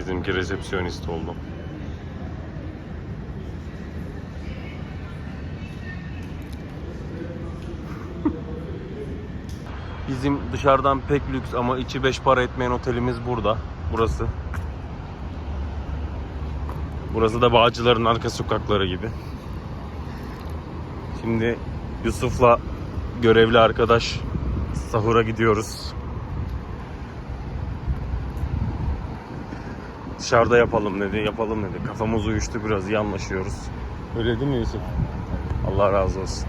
Bizimki resepsiyonist oldu. Bizim dışarıdan pek lüks ama içi beş para etmeyen otelimiz burada. Burası. Burası da Bağcılar'ın arka sokakları gibi. Şimdi Yusuf'la görevli arkadaş sahura gidiyoruz. Dışarıda yapalım dedi, yapalım dedi. Kafamız uyuştu biraz, iyi anlaşıyoruz. Öyle değil mi Yusuf? Allah razı olsun.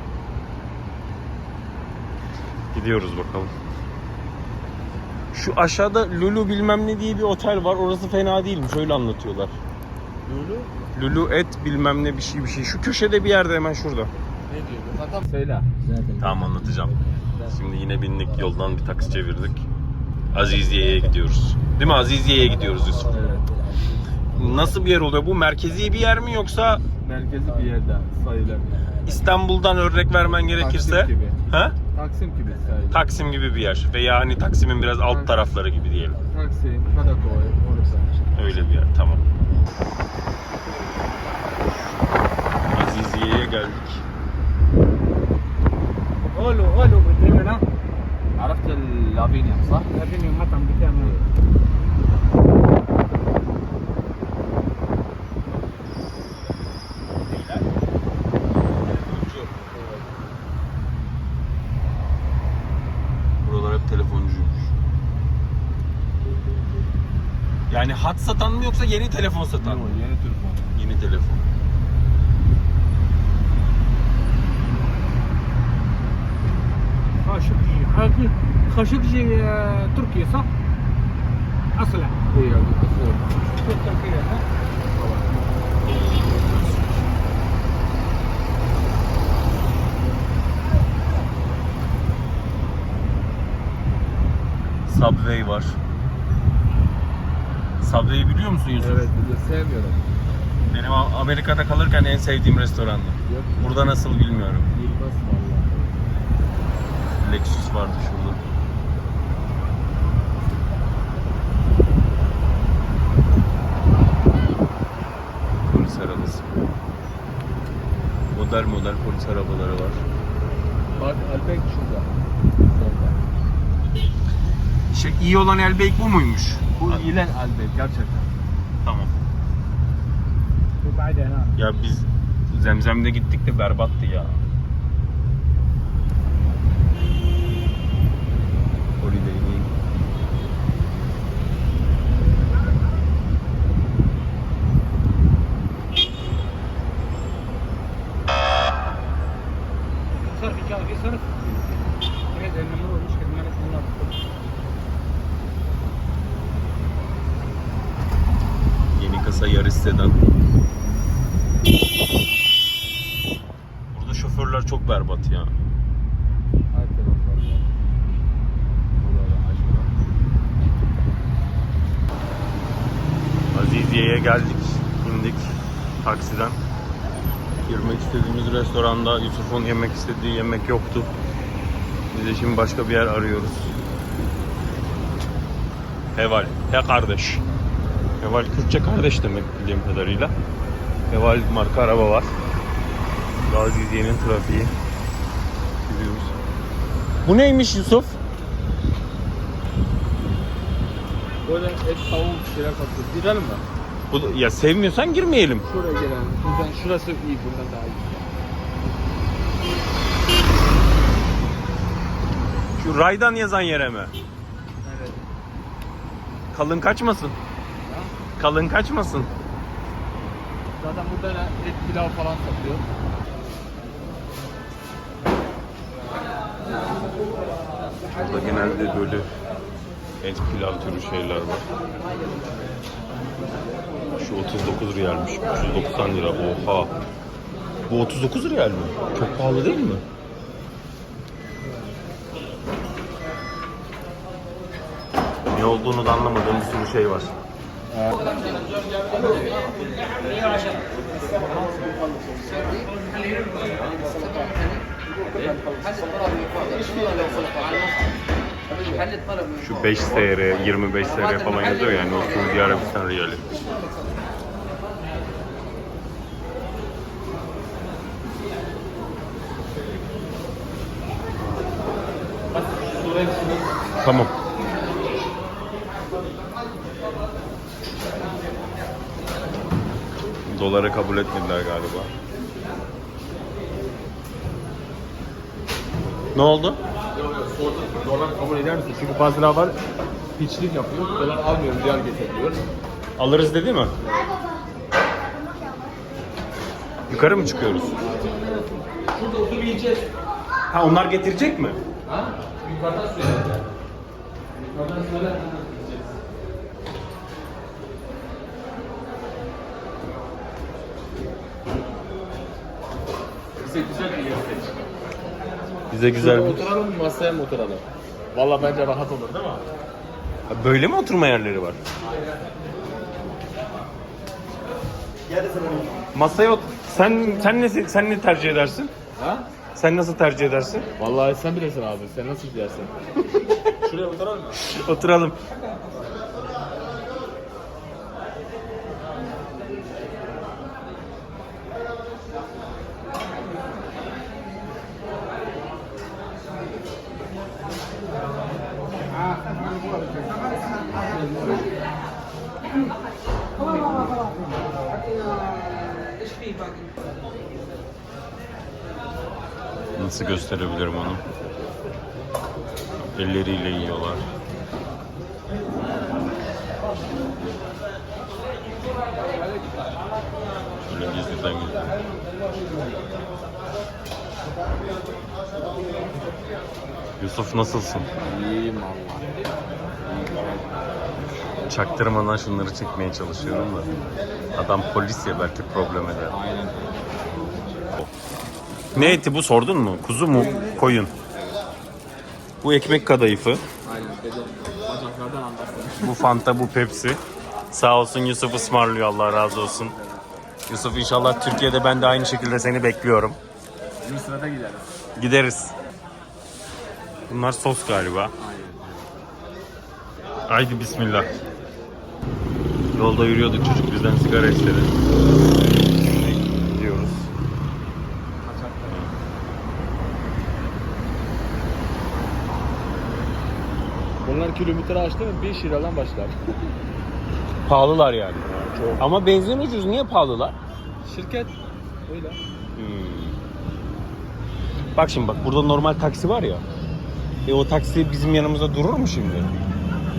Gidiyoruz bakalım. Şu aşağıda Lulu bilmem ne diye bir otel var. Orası fena değilmiş. Öyle anlatıyorlar. Lulu Lulu et bilmem ne bir şey bir şey. Şu köşede bir yerde hemen şurada. ne diyor? Zaten söyle. Zaten. Tamam anlatacağım. Şimdi yine bindik yoldan bir taksi çevirdik. Aziziye'ye gidiyoruz. Değil mi? Aziziye'ye gidiyoruz Yusuf. Evet. Nasıl bir yer oluyor bu? Merkezi bir yer mi yoksa Merkezi bir yerde sayılır. İstanbul'dan örnek vermen gerekirse? Taksim gibi. Ha? Taksim gibi sayılır. Taksim gibi bir yer. Veya hani Taksim'in biraz alt tarafları gibi diyelim. Taksim, Kadıköy, orası. Öyle bir yer. Tamam. Aziziye'ye geldik. قولوا قولوا بالدنيا عرفت اللافينيا صح؟ لكن المطعم بتاعنا Yani hat satan mı yoksa yeni telefon satan mı? Yok, yeni telefon. Yeni telefon. خاشقجي حاكي خاشقجي آه، تركيا صح؟ اصلا ايه الدكتور. في تركيا ها؟ Subway var. Subway'i biliyor musun Yusuf? Evet, de sevmiyorum. Benim Amerika'da kalırken en sevdiğim restorandı. Yok. Burada nasıl bilmiyorum. Yılmaz vallahi. Lexus vardı şurada. Polis arabası. Model model polis arabaları var. Bak Alpek şurada şey, iyi olan Elbek bu muymuş? Bu Hadi. ile Elbek gerçekten. Tamam. Bu bayda ha. Ya biz Zemzem'de gittik de berbattı ya. Kasa Yaris sedan. Burada şoförler çok berbat ya. Aziziye'ye geldik, indik taksiden. Girmek istediğimiz restoranda Yusuf'un yemek istediği yemek yoktu. Biz de şimdi başka bir yer arıyoruz. Heval, he kardeş. Heval Kürtçe kardeş demek bildiğim kadarıyla. Heval marka araba var. Aziziye'nin trafiği. Gidiyoruz. Bu neymiş Yusuf? Böyle et tavuk bir şeyler satıyor. Gidelim mi? Bu, ya sevmiyorsan girmeyelim. Şuraya gelelim. Buradan şurası iyi, buradan daha iyi. Şu raydan yazan yere mi? Evet. Kalın kaçmasın. Kalın kaçmasın. Zaten burada da et pilav falan satıyor. Burada genelde böyle et pilav türü şeyler var. Şu 39 riyalmiş. 390 lira. Oha. Bu 39 riyal mi? Çok pahalı değil mi? Ne olduğunu da anlamadığım bir sürü şey var. Şu 5 TR, 25 TR falan yazıyor yani o Suudi Arabistan riyali. Tamam. Doları kabul etmediler galiba. Ne oldu? Yok yok sordum. Dolar kabul eder misin? Çünkü bazıları var piçlik yapıyor. Dolar almıyorum riyal getiriyor. Alırız dedi mi? Yukarı mı çıkıyoruz? Şurada oturup yiyeceğiz. Ha onlar getirecek mi? Ha? Yukarıdan söyle. Yukarıdan söyle. Bize güzel bir yer seç. Bize güzel Şurada bir... oturalım mı masaya mı oturalım? Valla bence rahat olur değil mi? Ha, Böyle mi oturma yerleri var? Masaya ot... Sen sen ne sen ne tercih edersin? Ha? Sen nasıl tercih edersin? Vallahi sen bilirsin abi. Sen nasıl gidersin? Şuraya oturalım mı? Oturalım. Nasıl gösterebilirim onu? Elleriyle yiyorlar. Şöyle gizliden gizliden. Yusuf nasılsın? İyiyim valla. Çaktırmadan şunları çekmeye çalışıyorum da. Adam polis ya belki problem eder. Aynen. Ne eti bu sordun mu? Kuzu mu? Koyun. Bu ekmek kadayıfı. Aynen dedim. Bacaklardan anlarsın. Bu Fanta, bu Pepsi. Sağ olsun Yusuf ısmarlıyor Allah razı olsun. Yusuf inşallah Türkiye'de ben de aynı şekilde seni bekliyorum. Bir sırada gideriz. Gideriz. Bunlar sos galiba. Aynen. Haydi bismillah. Yolda yürüyorduk çocuk bizden sigara istedi. Şimdi gidiyoruz. Bunlar kilometre açtı mı 5 liradan başlar. Pahalılar yani. Çok. Ama benzin ucuz. Niye pahalılar? Şirket öyle. Hmm. Bak şimdi bak burada normal taksi var ya. E o taksi bizim yanımızda durur mu şimdi?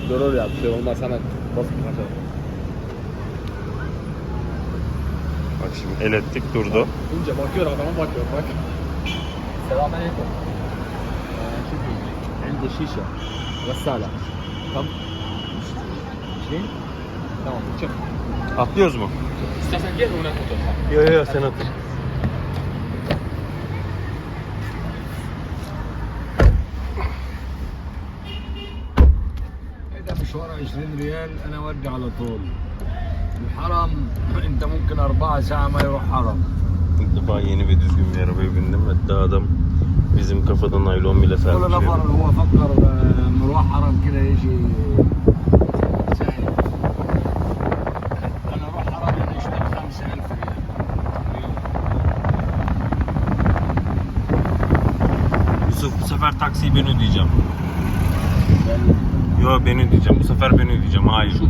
Durur ya bir şey olmaz sana basıp kaçar. Bak şimdi el ettik durdu. Önce bakıyor adama bakıyor bak. Selamünaleyküm. عندي شيشة غسالة كم؟ 20 tamam çık. Atlıyoruz mu? İstersen gel ona fotoğraf. Yok yok sen atır. إذا مشوار 20 ريال أنا أودي على طول الحرم أنت ممكن أربعة ساعة ما يروح حرم İlk defa yeni ve düzgün bir arabaya bindim. Hatta adam bizim kafadan naylon bile كل sermiş. نفر هو فكر آه، مروح حرم كده يجي سهل أنا أروح حرم يعني أشتري 5000 ريال Yusuf bu sefer taksiyi ben ödeyeceğim. Yo ben ödeyeceğim. Bu sefer ben ödeyeceğim. Hayır.